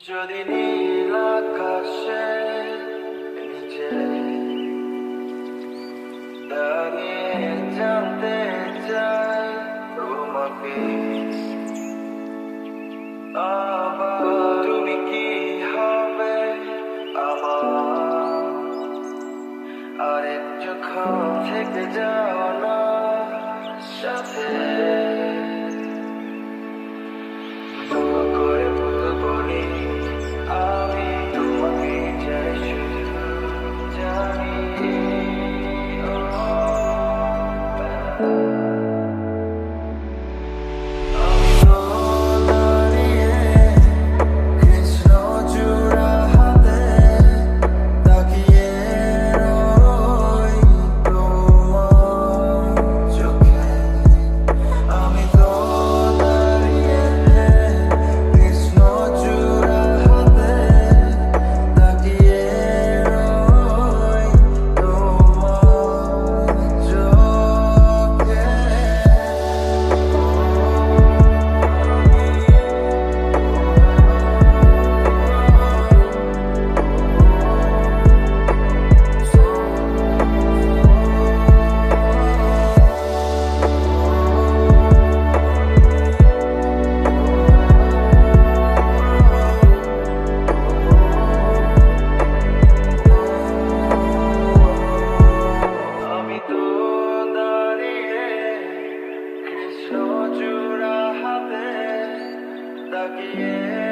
যদি নীল আকাশে নিচে দাঁড়িয়ে জানতে চাই তোমাকে আবার তুমি কি হবে আমার? আরেক যখন থেকে যাও না, সাথে চূড়া হাতে তাকিয়ে